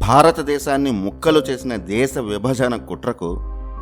భారతదేశాన్ని ముక్కలు చేసిన దేశ విభజన కుట్రకు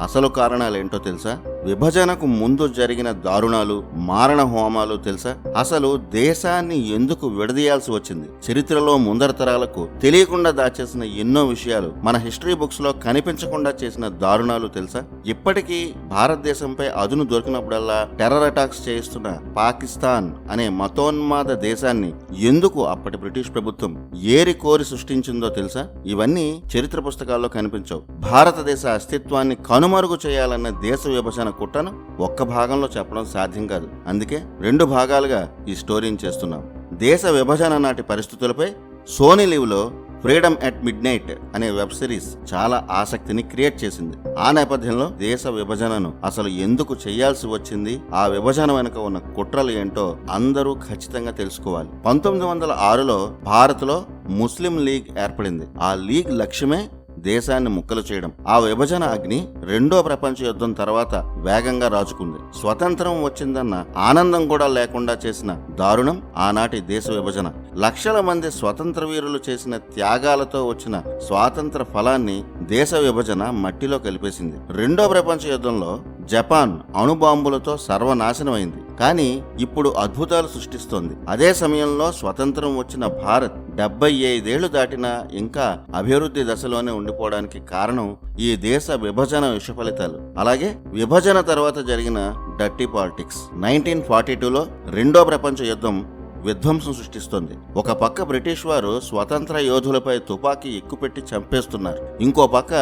అసలు కారణాలు ఏంటో తెలుసా? విభజనకు ముందు జరిగిన దారుణాలు మారణ హోమాలు తెలుసా? అసలు దేశాన్ని ఎందుకు విడదీయాల్సి వచ్చింది? చరిత్రలో ముందర తరాలకు తెలియకుండా దాచేసిన ఎన్నో విషయాలు మన హిస్టరీ బుక్స్లో కనిపించకుండా చేసిన దారుణాలు తెలుసా? ఇప్పటికీ భారతదేశంపై అదును దొరికినప్పుడల్లా టెర్రర్ అటాక్స్ చేయిస్తున్న పాకిస్తాన్ అనే మతోన్మాద దేశాన్ని ఎందుకు అప్పటి బ్రిటిష్ ప్రభుత్వం ఏరి కోరి సృష్టించిందో తెలుసా? ఇవన్నీ చరిత్ర పుస్తకాల్లో కనిపించవు. భారతదేశ అస్తిత్వాన్ని కనుమరుగు చేయాలన్న దేశ విభజన కుట్రను ఒక్క భాగంలో చెప్పడం సాధ్యం కాదు. అందుకే రెండు భాగాలుగా ఈ స్టోరీని చేస్తున్నాం. దేశ విభజన నాటి పరిస్థితులపై సోనీ లీవ్లో ఫ్రీడమ్ ఎట్ మిడ్ నైట్ అనే వెబ్ సిరీస్ చాలా ఆసక్తిని క్రియేట్ చేసింది. ఆ నేపథ్యంలో దేశ విభజనను అసలు ఎందుకు చేయాల్సి వచ్చింది? ఆ విభజన వెనుక ఉన్న కుట్రలు ఏంటో అందరూ ఖచ్చితంగా తెలుసుకోవాలి. పంతొమ్మిది వందల ఆరులో భారత్లో ముస్లిం లీగ్ ఏర్పడింది. ఆ లీగ్ లక్ష్యమే దేశాన్ని ముక్కలు చేయడం. ఆ విభజన అగ్ని రెండో ప్రపంచ యుద్ధం తర్వాత వేగంగా రాజుకుంది. స్వతంత్రం వచ్చిందన్న ఆనందం కూడా లేకుండా చేసిన దారుణం ఆనాటి దేశ విభజన. లక్షల మంది స్వతంత్ర వీరులు చేసిన త్యాగాలతో వచ్చిన స్వాతంత్ర ఫలాన్ని దేశ విభజన మట్టిలో కలిపేసింది. రెండో ప్రపంచ యుద్ధంలో జపాన్ అణుబాంబులతో సర్వనాశనమైంది. కానీ ఇప్పుడు అద్భుతాలు సృష్టిస్తోంది. అదే సమయంలో స్వతంత్రం వచ్చిన భారత్ డెబ్బై ఐదేళ్ళు దాటినా ఇంకా అభివృద్ధి దశలోనే ఉండిపోవడానికి కారణం ఈ దేశ విభజన విష ఫలితాలు. అలాగే విభజన తర్వాత జరిగిన డర్టీ పాలిటిక్స్. నైన్టీన్ ఫార్టీ టూలో రెండో ప్రపంచ యుద్ధం విధ్వంసం సృష్టిస్తోంది. ఒక పక్క బ్రిటిష్ వారు స్వతంత్ర యోధులపై తుపాకీ ఎక్కుపెట్టి చంపేస్తున్నారు. ఇంకో పక్క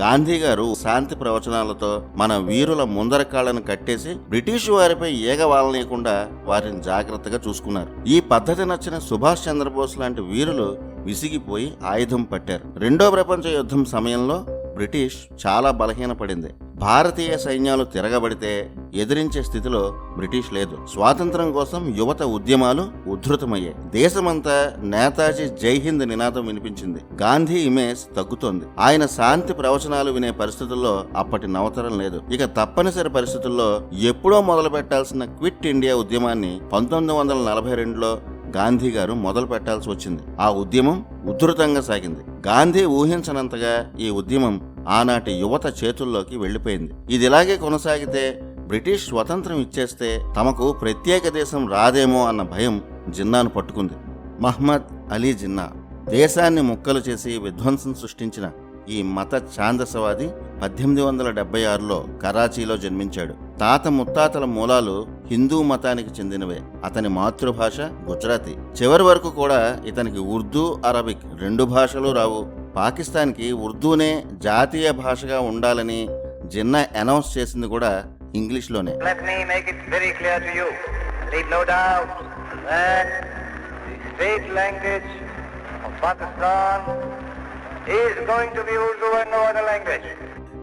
గాంధీ గారు శాంతి ప్రవచనాలతో మన వీరుల ముందర కాళ్ళను కట్టేసి బ్రిటిష్ వారిపై ఏగవాలనీయకుండా వారిని జాగ్రత్తగా చూసుకున్నారు. ఈ పద్ధతి నచ్చిన సుభాష్ చంద్రబోస్ లాంటి వీరులు విసిగిపోయి ఆయుధం పట్టారు. రెండో ప్రపంచ యుద్ధం సమయంలో బ్రిటిష్ చాలా బలహీనపడింది. భారతీయ సైన్యాలు తిరగబడితే ఎదిరించే స్థితిలో బ్రిటిష్ లేదు. స్వాతంత్రం కోసం యువత ఉద్యమాలు ఉద్ధృతమయ్యాయి దేశమంతా నేతాజీ జై హింద్ నినాదం వినిపించింది. గాంధీ ఇమేజ్ తగ్గుతోంది. ఆయన శాంతి ప్రవచనాలు వినే పరిస్థితుల్లో అప్పటి నవతరం లేదు. ఇక తప్పనిసరి పరిస్థితుల్లో ఎప్పుడో మొదలు పెట్టాల్సిన క్విట్ ఇండియా ఉద్యమాన్ని పంతొమ్మిది వందల నలభై రెండులో గాంధీ గారు మొదలు పెట్టాల్సి వచ్చింది. ఆ ఉద్యమం ఉధృతంగా సాగింది. గాంధీ ఊహించనంతగా ఈ ఉద్యమం ఆనాటి యువత చేతుల్లోకి వెళ్ళిపోయింది ఇదిలాగే కొనసాగితే బ్రిటిష్ స్వతంత్రం ఇచ్చేస్తే తమకు ప్రత్యేక దేశం రాదేమో అన్న భయం జిన్నాను పట్టుకుంది. మహ్మద్ అలీ జిన్నా దేశాన్ని ముక్కలు చేసి విధ్వంసం సృష్టించిన ఈ మత ఛాందసవాది పద్దెనిమిది వందల డెబ్బై ఆరులో కరాచీలో జన్మించాడు. తాత ముత్తాతల మూలాలు హిందూ మతానికి చెందినవే. అతని మాతృభాష గుజరాతీ. చివరి వరకు కూడా ఇతనికి ఉర్దూ అరబిక్ రెండు భాషలు రావు. పాకిస్తాన్కి ఉర్దూనే జాతీయ భాషగా ఉండాలని జిన్నా అనౌన్స్ చేసింది కూడా ఇంగ్లీష్లోనే. State language of Pakistan is going to be Urdu and no other language.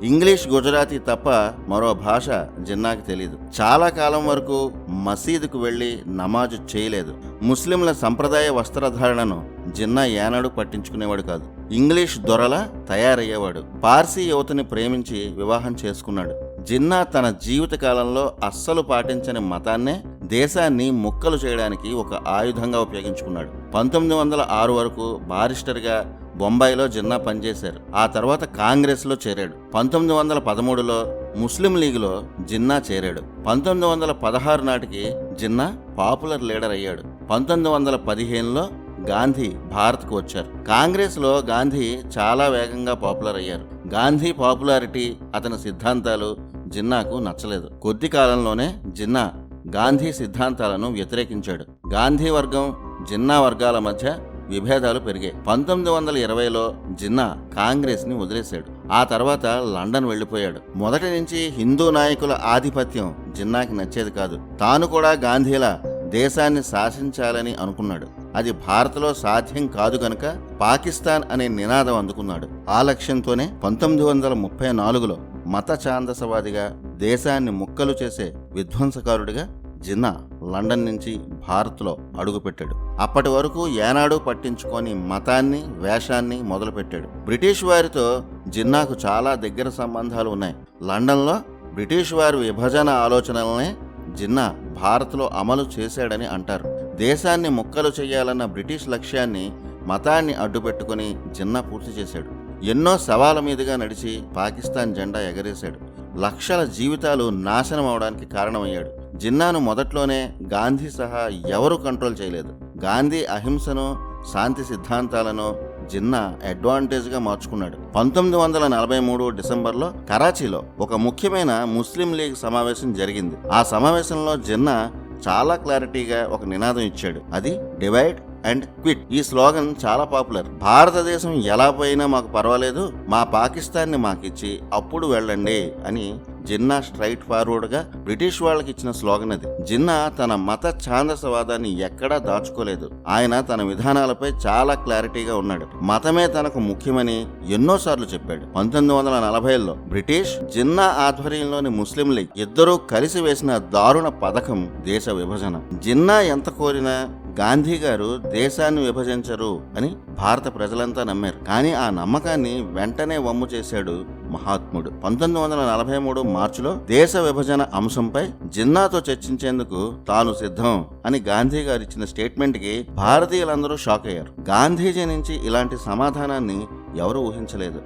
English Gujarati తప్ప మరో భాష జిన్నాకి తెలియదు చాలా కాలం వరకు మసీదుకు వెళ్ళి నమాజు చేయలేదు. ముస్లింల సంప్రదాయ వస్త్రధారణను జిన్నా ఏనాడు పట్టించుకునేవాడు కాదు. ఇంగ్లీష్ దొరలా తయారయ్యేవాడు. పార్సీ యువతిని ప్రేమించి వివాహం చేసుకున్నాడు. జిన్నా తన జీవిత కాలంలో అస్సలు పాటించని మతాన్నే దేశాన్ని ముక్కలు చేయడానికి ఒక ఆయుధంగా ఉపయోగించుకున్నాడు. పంతొమ్మిది వందల ఆరు వరకు బారిస్టర్గా బొంబాయిలో జిన్నా పనిచేశారు. ఆ తర్వాత కాంగ్రెస్లో చేరాడు. పంతొమ్మిది వందల పదమూడులో ముస్లిం లీగ్లో జిన్నా చేరాడు. పంతొమ్మిది వందల పదహారు నాటికి జిన్నా పాపులర్ లీడర్ అయ్యాడు. పంతొమ్మిది వందల పదిహేనులో గాంధీ భారత్కు వచ్చారు. కాంగ్రెస్లో గాంధీ చాలా వేగంగా పాపులర్ అయ్యారు. గాంధీ పాపులారిటీ అతని సిద్ధాంతాలు జిన్నాకు నచ్చలేదు. కొద్ది కాలంలోనే జిన్నా గాంధీ సిద్ధాంతాలను వ్యతిరేకించాడు. గాంధీ వర్గం జిన్నా వర్గాల మధ్య విభేదాలు పెరిగాయి. పంతొమ్మిది వందల ఇరవైలో జిన్నా కాంగ్రెస్ని వదిలేశాడు. ఆ తర్వాత లండన్ వెళ్ళిపోయాడు మొదటి నుంచి హిందూ నాయకుల ఆధిపత్యం జిన్నాకి నచ్చేది కాదు. తాను కూడా గాంధీలా దేశాన్ని శాసించాలని అనుకున్నాడు. అది భారత్లో సాధ్యం కాదు గనక పాకిస్తాన్ అనే నినాదం అందుకున్నాడు. ఆ లక్ష్యంతోనే పంతొమ్మిది వందల ముప్పై నాలుగులో మత ఛాందసవాదిగా దేశాన్ని ముక్కలు చేసే విధ్వంసకారుడిగా జిన్నా లండన్ నుంచి భారత్లో అడుగుపెట్టాడు. అప్పటి వరకు ఏనాడు పట్టించుకొని మతాన్ని వేషాన్ని మొదలుపెట్టాడు. బ్రిటిష్ వారితో జిన్నాకు చాలా దగ్గర సంబంధాలు ఉన్నాయి. లండన్లో బ్రిటిష్ వారి విభజన ఆలోచనలనే జిన్నా భారత్లో అమలు చేశాడని అంటారు. దేశాన్ని ముక్కలు చేయాలన్న బ్రిటిష్ లక్ష్యాన్ని మతాన్ని అడ్డుపెట్టుకుని జిన్నా పూర్తి చేశాడు. ఎన్నో సవాల మీదుగా నడిచి పాకిస్తాన్ జెండా ఎగరేశాడు. లక్షల జీవితాలు నాశనం అవడానికి కారణమయ్యాడు. జిన్నాను మొదట్లోనే గాంధీ సహా ఎవరూ కంట్రోల్ చేయలేదు. గాంధీ అహింసను శాంతి సిద్ధాంతాలను జిన్నా అడ్వాంటేజ్గా మార్చుకున్నాడు. పంతొమ్మిది వందల నలభై మూడు డిసెంబర్లో కరాచీలో ఒక ముఖ్యమైన ముస్లిం లీగ్ సమావేశం జరిగింది. ఆ సమావేశంలో జిన్నా చాలా క్లారిటీగా ఒక నినాదం ఇచ్చాడు. అది డివైడ్ అండ్ క్విట్. ఈ స్లోగన్ చాలా పాపులర్. భారతదేశం ఎలా పోయినా మాకు పర్వాలేదు. మా పాకిస్తాన్ని మాకిచ్చి అప్పుడు వెళ్ళండి అని జిన్నా స్ట్రైట్ ఫార్వర్డ్గా బ్రిటిష్ వాళ్ళకి ఇచ్చిన స్లోగన్ అది. జిన్నా తన మత ఛాందసవాదాన్ని ఎక్కడా దాచుకోలేదు. ఆయన తన విధానాలపై చాలా క్లారిటీగా ఉన్నాడు. మతమే తనకు ముఖ్యమని ఎన్నోసార్లు చెప్పాడు. పంతొమ్మిది వందల నలభైలో బ్రిటిష్ జిన్నా ఆధ్వర్యంలోని ముస్లిం లీగ్ ఇద్దరూ కలిసి వేసిన దారుణ పథకం దేశ విభజన. జిన్నా ఎంత కోరినా గాంధీ గారు దేశాన్ని విభజించరు అని భారత ప్రజలంతా నమ్మారు. కానీ ఆ నమ్మకాన్ని వెంటనే వమ్ము చేశాడు మహాత్ముడు. పంతొమ్మిది వందల నలభై మూడు మార్చిలో దేశ విభజన అంశంపై జిన్నాతో చర్చించేందుకు తాను సిద్ధం అని గాంధీ గారు ఇచ్చిన స్టేట్మెంట్కి భారతీయులందరూ షాక్ అయ్యారు. గాంధీజీ నుంచి ఇలాంటి సమాధానాన్ని ఎవరు ఊహించలేదు.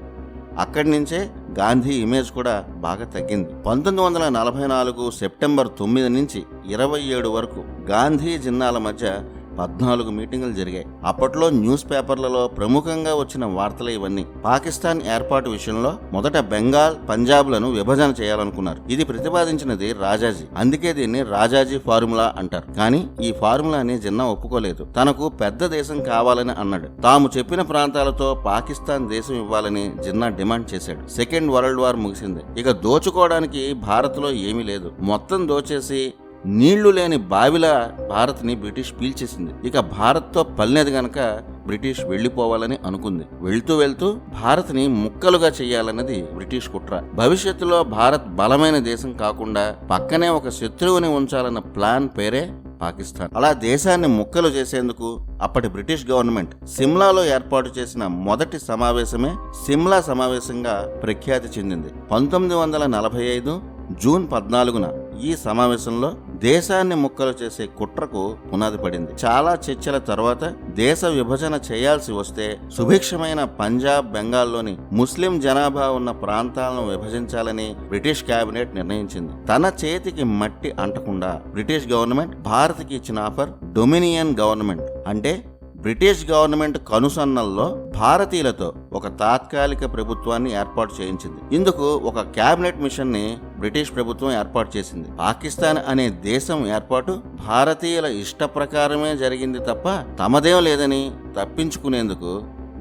అక్కడి నుంచే గాంధీ ఇమేజ్ కూడా బాగా తగ్గింది. పంతొమ్మిది వందల నలభై నాలుగు సెప్టెంబర్ తొమ్మిది నుంచి ఇరవై ఏడు వరకు గాంధీ జిన్నాల మధ్య పద్నాలుగు మీటింగులు జరిగాయి. అప్పట్లో న్యూస్ పేపర్లలో ప్రముఖంగా వచ్చిన వార్తలు ఇవన్నీ. పాకిస్తాన్ ఏర్పాటు విషయంలో మొదట బెంగాల్ పంజాబ్లను విభజన చేయాలనుకున్నారు. ఇది ప్రతిపాదించినది రాజాజీ. అందుకే దీన్ని రాజాజీ ఫార్ములా అంటారు. కానీ ఈ ఫార్ములాని జిన్నా ఒప్పుకోలేదు. తనకు పెద్ద దేశం కావాలని అన్నాడు. తాము చెప్పిన ప్రాంతాలతో పాకిస్తాన్ దేశం ఇవ్వాలని జిన్నా డిమాండ్ చేశాడు. సెకండ్ వరల్డ్ వార్ ముగిసింది. ఇక దోచుకోవడానికి భారత్లో ఏమీ లేదు. మొత్తం దోచేసి నీళ్ళు లేని బావిలా భారత్ని బ్రిటిష్ పీల్చేసింది. ఇక భారత్తో పల్లేదు గనక బ్రిటిష్ వెళ్ళిపోవాలని అనుకుంది. వెళ్తూ వెళ్తూ భారత్ని ముక్కలుగా చేయాలన్నది బ్రిటిష్ కుట్ర. భవిష్యత్తులో భారత్ బలమైన దేశం కాకుండా పక్కనే ఒక శత్రువుని ఉంచాలన్న ప్లాన్ పేరే పాకిస్తాన్. అలా దేశాన్ని ముక్కలు చేసేందుకు అప్పటి బ్రిటిష్ గవర్నమెంట్ సిమ్లాలో ఏర్పాటు చేసిన మొదటి సమావేశమే సిమ్లా సమావేశంగా ప్రఖ్యాతి చెందింది. పంతొమ్మిది వందల నలభై ఐదు జూన్ పద్నాలుగున ఈ సమావేశంలో దేశాన్ని ముక్కలు చేసే కుట్రకు పునాది పడింది. చాలా చర్చల తర్వాత దేశ విభజన చేయాల్సి వస్తే సుభిక్షమైన పంజాబ్ బెంగాల్లోని ముస్లిం జనాభా ఉన్న ప్రాంతాలను విభజించాలని బ్రిటిష్ కేబినెట్ నిర్ణయించింది. తన చేతికి మట్టి అంటకుండా బ్రిటిష్ గవర్నమెంట్ భారత్కి ఇచ్చిన ఆఫర్ డొమినియన్ గవర్నమెంట్ అంటే బ్రిటిష్ గవర్నమెంట్ కనుసన్నల్లో భారతీయులతో ఒక తాత్కాలిక ప్రభుత్వాన్ని ఏర్పాటు చేయించింది. ఇందుకు ఒక కేబినెట్ మిషన్ని బ్రిటిష్ ప్రభుత్వం ఏర్పాటు చేసింది. పాకిస్తాన్ అనే దేశం ఏర్పాటు భారతీయుల ఇష్ట ప్రకారమే జరిగింది తప్ప తమదేం లేదని తప్పించుకునేందుకు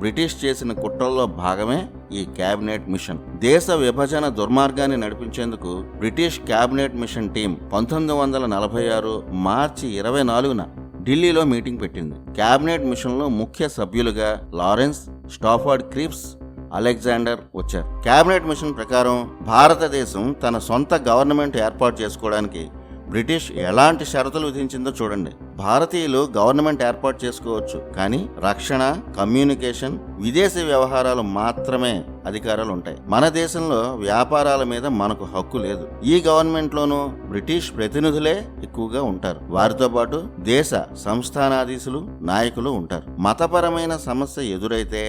బ్రిటిష్ చేసిన కుట్రల్లో భాగమే ఈ కేబినెట్ మిషన్. దేశ విభజన దుర్మార్గాన్ని నడిపించేందుకు బ్రిటిష్ కేబినెట్ మిషన్ టీం పంతొమ్మిది వందల నలభై ఆరు మార్చి ఇరవై నాలుగున ఢిల్లీలో మీటింగ్ పెట్టింది. క్యాబినెట్ మిషన్లో ముఖ్య సభ్యులుగా లారెన్స్ స్టాఫర్డ్ క్రిప్స్ అలెగ్జాండర్ వచ్చారు. క్యాబినెట్ మిషన్ ప్రకారం భారతదేశం తన సొంత గవర్నమెంట్ ఏర్పాటు చేసుకోవడానికి బ్రిటిష్ ఎలాంటి షరతులు విధించిందో చూడండి. భారతీయులు గవర్నమెంట్ ఏర్పాటు చేసుకోవచ్చు కానీ రక్షణ కమ్యూనికేషన్ విదేశీ వ్యవహారాలు మాత్రమే అధికారాలు ఉంటాయి. మన దేశంలో వ్యాపారాల మీద మనకు హక్కు లేదు. ఈ గవర్నమెంట్ లోనూ బ్రిటిష్ ప్రతినిధులే ఎక్కువగా ఉంటారు. వారితో పాటు దేశ సంస్థానాధీశులు నాయకులు ఉంటారు. మతపరమైన సమస్య ఎదురైతే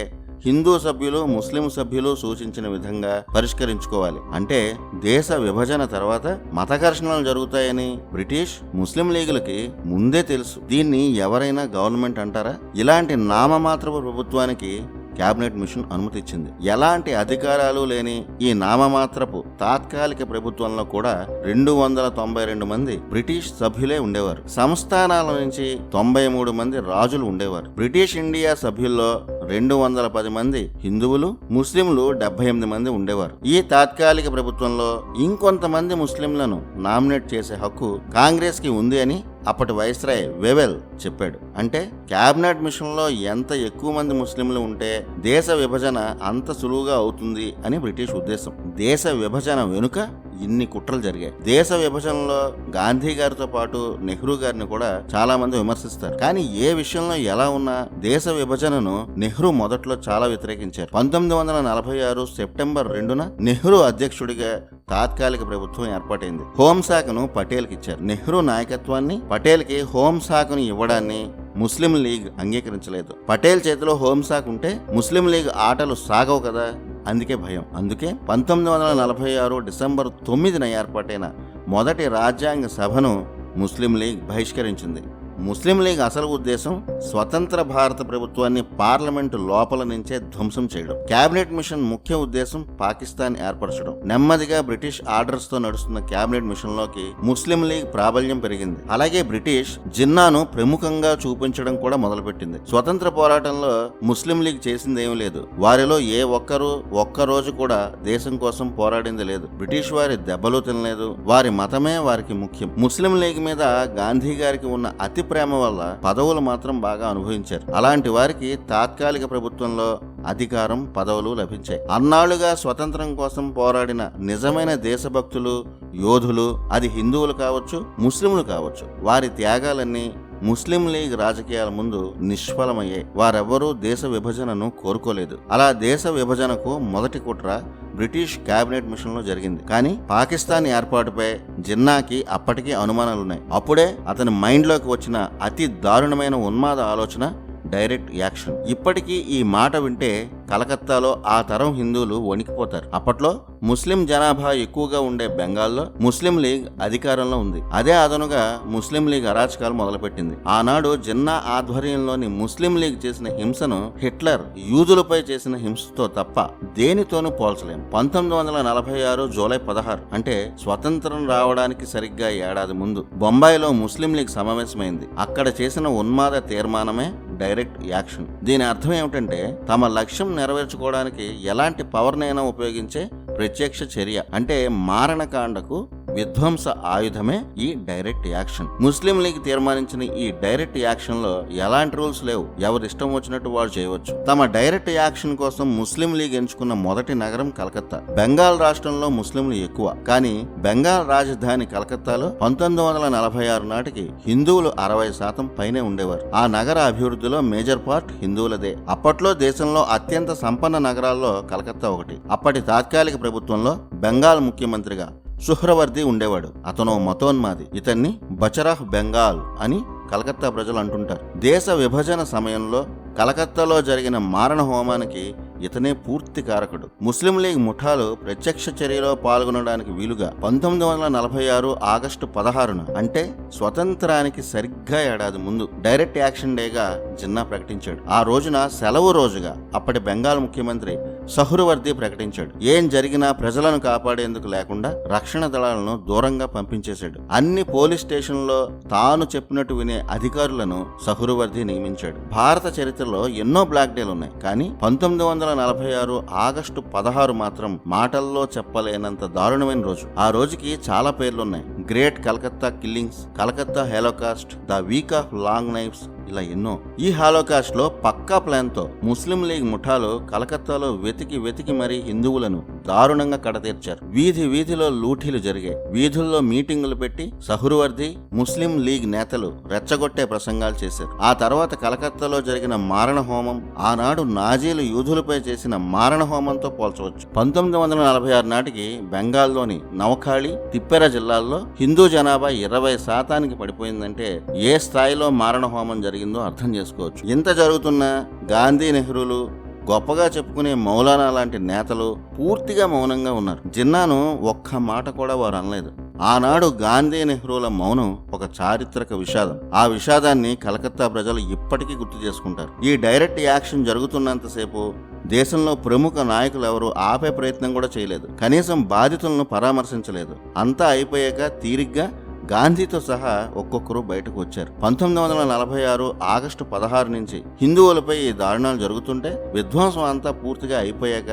హిందూ సభ్యులు ముస్లిం సభ్యులు సూచించిన విధంగా పరిష్కరించుకోవాలి. అంటే దేశ విభజన తర్వాత మత ఘర్షణలు జరుగుతాయని బ్రిటిష్ ముస్లిం లీగులకి ముందే తెలుసు. దీన్ని ఎవరైనా గవర్నమెంట్ అంటారా? ఇలాంటి నామమాత్రపు ప్రభుత్వానికి కేబినెట్ మిషన్ అనుమతిచ్చింది. ఎలాంటి అధికారాలు లేని ఈ నామమాత్రపు తాత్కాలిక ప్రభుత్వంలో కూడా రెండు వందల తొంభై రెండు మంది బ్రిటిష్ సభ్యులే ఉండేవారు. సంస్థానాల నుంచి తొంభై మూడు మంది రాజులు ఉండేవారు. బ్రిటిష్ ఇండియా సభ్యుల్లో రెండు వందల పది మంది హిందువులు ముస్లింలు డెబ్బై ఎనిమిది మంది ఉండేవారు. ఈ తాత్కాలిక ప్రభుత్వంలో ఇంకొంతమంది ముస్లింలను నామినేట్ చేసే హక్కు కాంగ్రెస్కి ఉంది అని అప్పటి వైస్రాయ్ వెవెల్ చెప్పాడు. అంటే క్యాబినెట్ మిషన్లో ఎంత ఎక్కువ మంది ముస్లింలు ఉంటే దేశ విభజన అంత సులువుగా అవుతుంది అని బ్రిటిష్ ఉద్దేశం. దేశ విభజన వెనుక ఇన్ని కుట్రలు జరిగాయి. దేశ విభజనలో గాంధీ గారితో పాటు నెహ్రూ గారిని కూడా చాలా మంది విమర్శిస్తారు. కానీ ఏ విషయంలో ఎలా ఉన్నా దేశ విభజనను నెహ్రూ మొదట్లో చాలా వ్యతిరేకించారు. పంతొమ్మిది వందల నలభై ఆరు సెప్టెంబర్ రెండున నెహ్రూ అధ్యక్షుడిగా తాత్కాలిక ప్రభుత్వం ఏర్పాటైంది. హోంశాఖను పటేల్కి ఇచ్చారు. నెహ్రూ నాయకత్వాన్ని పటేల్కి హోంశాఖను ఇవ్వడాన్ని ముస్లిం లీగ్ అంగీకరించలేదు. పటేల్ చేతిలో హోంశాఖ ఉంటే ముస్లిం లీగ్ ఆటలు సాగవు కదా. అందుకే భయం. అందుకే పంతొమ్మిది వందల నలభై ఆరు డిసెంబర్ తొమ్మిదిన ఏర్పాటైన మొదటి రాజ్యాంగ సభను ముస్లిం లీగ్ బహిష్కరించింది. ముస్లిం లీగ్ అసలు ఉద్దేశం స్వతంత్ర భారత ప్రభుత్వాన్ని పార్లమెంటు లోపల నుంచే ధ్వంసం చేయడం. కేబినెట్ మిషన్ ముఖ్య ఉద్దేశం పాకిస్తాన్ ఏర్పరచడం. నెమ్మదిగా బ్రిటిష్ ఆర్డర్స్తో నడుస్తున్న కేబినెట్ మిషన్లోకి ముస్లిం లీగ్ ప్రాబల్యం పెరిగింది. అలాగే బ్రిటిష్ జిన్నాను ప్రముఖంగా చూపించడం కూడా మొదలుపెట్టింది. స్వతంత్ర పోరాటంలో ముస్లిం లీగ్ చేసింది ఏమీ లేదు. వారిలో ఏ ఒక్కరూ ఒక్క రోజు కూడా దేశం కోసం పోరాడింది లేదు. బ్రిటిష్ వారి దెబ్బలు తినలేదు. వారి మతమే వారికి ముఖ్యం. ముస్లిం లీగ్ మీద గాంధీ గారికి ఉన్న అతి ప్రేమ వల్ల పదవులు మాత్రం బాగా అనుభవించారు. అలాంటి వారికి తాత్కాలిక ప్రభుత్వంలో అధికారం పదవులు లభించాయి. అన్నాళ్ళుగా స్వతంత్రం కోసం పోరాడిన నిజమైన దేశభక్తులు యోధులు అది హిందువులు కావచ్చు ముస్లింలు కావచ్చు వారి త్యాగాలన్నీ ముస్లిం లీగ్ రాజకీయాల ముందు నిష్ఫలమయ్యాయి వారెవ్వరూ దేశ విభజనను కోరుకోలేదు. అలా దేశ విభజనకు మొదటి కుట్ర బ్రిటిష్ కేబినెట్ మిషన్లో జరిగింది. కానీ పాకిస్తాన్ ఏర్పాటుపై జిన్నాకి అప్పటికీ అనుమానాలున్నాయి. అప్పుడే అతని మైండ్లోకి వచ్చిన అతి దారుణమైన ఉన్మాద ఆలోచన డైరెక్ట్ యాక్షన్. ఇప్పటికీ ఈ మాట వింటే కలకత్తాలో ఆ తరం హిందువులు వణికిపోతారు. అప్పట్లో ముస్లిం జనాభా ఎక్కువగా ఉండే బెంగాల్లో ముస్లిం లీగ్ అధికారంలో ఉంది. అదే అదనుగా ముస్లిం లీగ్ అరాచకాలు మొదలుపెట్టింది. ఆనాడు జిన్నా ఆధ్వర్యంలోని ముస్లిం లీగ్ చేసిన హింసను హిట్లర్ యూదులపై చేసిన హింసతో తప్ప దేనితోనూ పోల్చలేం. పంతొమ్మిది వందల నలభై ఆరు జూలై పదహారు అంటే స్వతంత్రం రావడానికి సరిగ్గా ఏడాది ముందు బొంబాయిలో ముస్లిం లీగ్ సమావేశమైంది. అక్కడ చేసిన ఉన్మాద తీర్మానమే డైరెక్ట్ యాక్షన్. దీని అర్థం ఏమిటంటే తమ లక్ష్యం నెరవేర్చుకోవడానికి ఎలాంటి పవర్నైనా ఉపయోగించే ప్రత్యక్ష చర్య అంటే మారణకాండకు విధ్వంస ఆయుధమే ఈ డైరెక్ట్ యాక్షన్. ముస్లిం లీగ్ తీర్మానించిన ఈ డైరెక్ట్ యాక్షన్లో ఎలాంటి రూల్స్ లేవు. ఎవరి ఇష్టం వచ్చినట్టు వారు చేయవచ్చు. తమ డైరెక్ట్ యాక్షన్ కోసం ముస్లిం లీగ్ ఎంచుకున్న మొదటి నగరం కలకత్తా. బెంగాల్ రాష్ట్రంలో ముస్లింలు ఎక్కువ. కానీ బెంగాల్ రాజధాని కలకత్తాలో పంతొమ్మిది వందల నలభై ఆరు నాటికి హిందువులు అరవై శాతం పైనే ఉండేవారు. ఆ నగర అభివృద్ధిలో మేజర్ పార్ట్ హిందువులదే. అప్పట్లో దేశంలో అత్యంత సంపన్న నగరాల్లో కలకత్తా ఒకటి. అప్పటి తాత్కాలిక ప్రభుత్వంలో బెంగాల్ ముఖ్యమంత్రిగా సుహ్రవర్ది ఉండేవాడు. అతను మతోన్మాది. ఇతన్ని బచరాహ్ బెంగాల్ అని కలకత్తా ప్రజలు అంటుంటారు. దేశ విభజన సమయంలో కలకత్తాలో జరిగిన మారణ హోమానికి ఇతనే పూర్తి కారకుడు. ముస్లిం లీగ్ ముఠాలు ప్రత్యక్ష చర్యలో పాల్గొనడానికి వీలుగా పంతొమ్మిది వందల నలభై ఆరు ఆగస్టు పదహారున అంటే స్వతంత్రానికి సరిగ్గా ఏడాది ముందు డైరెక్ట్ యాక్షన్ డేగా జిన్నా ప్రకటించాడు. ఆ రోజున సెలవు రోజుగా అప్పటి బెంగాల్ ముఖ్యమంత్రి సహురవర్ది ప్రకటించాడు. ఏం జరిగినా ప్రజలను కాపాడేందుకు లేకుండా రక్షణ దళాలను దూరంగా పంపించేశాడు. అన్ని పోలీస్ స్టేషన్లో తాను చెప్పినట్టు వినే అధికారులను సహురవర్ది నియమించాడు. భారత చరిత్రలో ఎన్నో బ్లాక్ డేలు ఉన్నాయి. కానీ పంతొమ్మిది వందల నలభై ఆరు ఆగస్టు పదహారు మాత్రం మాటల్లో చెప్పలేనంత దారుణమైన రోజు. ఆ రోజుకి చాలా పేర్లున్నాయి. Great Calcutta killings Calcutta holocaust the week of long knives ఇలా ఎన్నో. ఈ హాలోకాస్ట్లో పక్కా ప్లాన్తో ముస్లిం లీగ్ ముఠాలు కలకత్తాలో వెతికి వెతికి మరీ హిందువులను దారుణంగా కడతీర్చారు. వీధి వీధిలో లూఠీలు జరిగాయి. వీధుల్లో మీటింగులు పెట్టి సహురువర్ది ముస్లిం లీగ్ నేతలు రెచ్చగొట్టే ప్రసంగాలు చేశారు. ఆ తర్వాత కలకత్తాలో జరిగిన మారణ హోమం ఆనాడు నాజీలు యూదులపై చేసిన మారణ హోమంతో పోల్చవచ్చు. పంతొమ్మిది వందల నలభై ఆరు నాటికి బెంగాల్లోని నవఖాళి తిప్పెర జిల్లాల్లో హిందూ జనాభా ఇరవై శాతానికి పడిపోయిందంటే ఏ స్థాయిలో మారణ హోమం జరిగిందో అర్థం చేసుకోవచ్చు. ఇంత జరుగుతున్న గాంధీ నెహ్రూలు గొప్పగా చెప్పుకునే మౌలానా లాంటి నేతలు పూర్తిగా మౌనంగా ఉన్నారు. జిన్నాను ఒక్క మాట కూడా వారు అనలేదు. ఆనాడు గాంధీ నెహ్రూల మౌనం ఒక చారిత్రక విషాదం. ఆ విషాదాన్ని కలకత్తా ప్రజలు ఇప్పటికీ గుర్తు చేసుకుంటారు. ఈ డైరెక్ట్ యాక్షన్ జరుగుతున్నంతసేపు దేశంలో ప్రముఖ నాయకులు ఎవరు ఆపే ప్రయత్నం కూడా చేయలేదు. కనీసం బాధితులను పరామర్శించలేదు. అంతా అయిపోయాక తీరిగ్గా గాంధీతో సహా ఒక్కొక్కరు బయటకు వచ్చారు. పంతొమ్మిది వందల నలభై ఆరు ఆగస్టు పదహారు నుంచి హిందువులపై ఈ దారుణాలు జరుగుతుంటే విధ్వంసం అంతా పూర్తిగా అయిపోయాక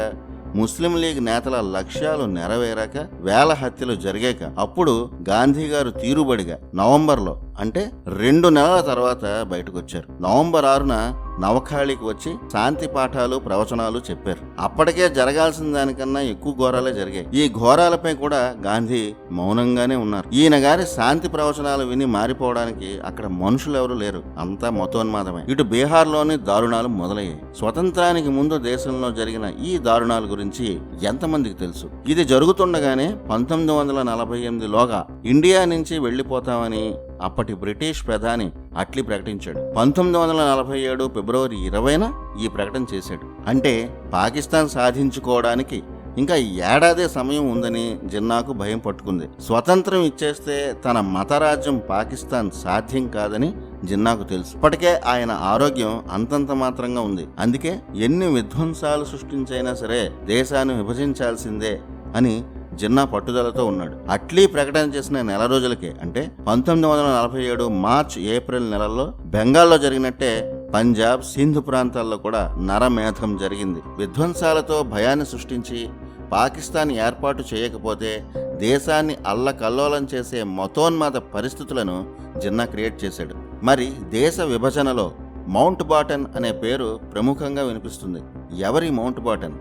ముస్లిం లీగ్ నేతల లక్ష్యాలు నెరవేరాక వేల హత్యలు జరిగాక అప్పుడు గాంధీ గారు తీరుబడిగా నవంబర్లో అంటే రెండు నెలల తర్వాత బయటకు వచ్చారు నవంబర్ ఆరున నవఖాళికి వచ్చి శాంతి పాఠాలు ప్రవచనాలు చెప్పారు. అప్పటికే జరగాల్సిన దానికన్నా ఎక్కువ ఘోరాలే జరిగాయి. ఈ ఘోరాలపై కూడా గాంధీ మౌనంగానే ఉన్నారు. ఈయన గారి శాంతి ప్రవచనాలు విని మారిపోవడానికి అక్కడ మనుషులు ఎవరు లేరు. అంతా మతోన్మాదమే. ఇటు బీహార్లోని దారుణాలు మొదలయ్యాయి. స్వతంత్రానికి ముందు దేశంలో జరిగిన ఈ దారుణాల గురించి ఎంతమందికి తెలుసు? ఇది జరుగుతుండగానే పంతొమ్మిది వందల నలభై ఎనిమిదిలోగా ఇండియా నుంచి వెళ్ళిపోతామని అప్పటి బ్రిటిష్ ప్రధాని అట్లీ ప్రకటించాడు. పంతొమ్మిది వందల నలభై ఏడు ఫిబ్రవరి ఇరవైన ఈ ప్రకటన చేశాడు. అంటే పాకిస్తాన్ సాధించుకోవడానికి ఇంకా ఏడాదే సమయం ఉందని జిన్నాకు భయం పట్టుకుంది. స్వతంత్రం ఇచ్చేస్తే తన మతరాజ్యం పాకిస్తాన్ సాధ్యం కాదని జిన్నాకు తెలుసు. ఇప్పటికే ఆయన ఆరోగ్యం అంతంత మాత్రంగా ఉంది. అందుకే ఎన్ని విధ్వంసాలు సృష్టించైనా సరే దేశాన్ని విభజించాల్సిందే అని జిన్నా పట్టుదలతో ఉన్నాడు. అట్లీ ప్రకటన చేసిన నెల రోజులకే అంటే పంతొమ్మిది వందల నలభై ఏడు మార్చ్ ఏప్రిల్ నెలల్లో బెంగాల్లో జరిగినట్టే పంజాబ్ సింధు ప్రాంతాల్లో కూడా నరమేధం జరిగింది. విధ్వంసాలతో భయాన్ని సృష్టించి పాకిస్తాన్ ఏర్పాటు చేయకపోతే దేశాన్ని అల్లకల్లోలం చేసే మతోన్మాద పరిస్థితులను జిన్నా క్రియేట్ చేశాడు. మరి దేశ విభజనలో మౌంట్ బాటన్ అనే పేరు ప్రముఖంగా వినిపిస్తుంది. ఎవరి మౌంట్ బాటన్?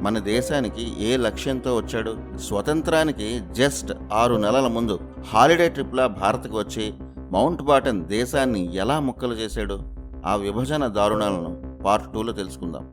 మన దేశానికి ఏ లక్ష్యంతో వచ్చాడు? స్వతంత్రానికి జస్ట్ ఆరు నెలల ముందు హాలిడే ట్రిప్లా భారత్కు వచ్చి మౌంట్ బాటన్ దేశాన్ని ఎలా ముక్కలు చేశాడు? ఆ విభజన దారుణాలను పార్ట్ టూలో తెలుసుకుందాం.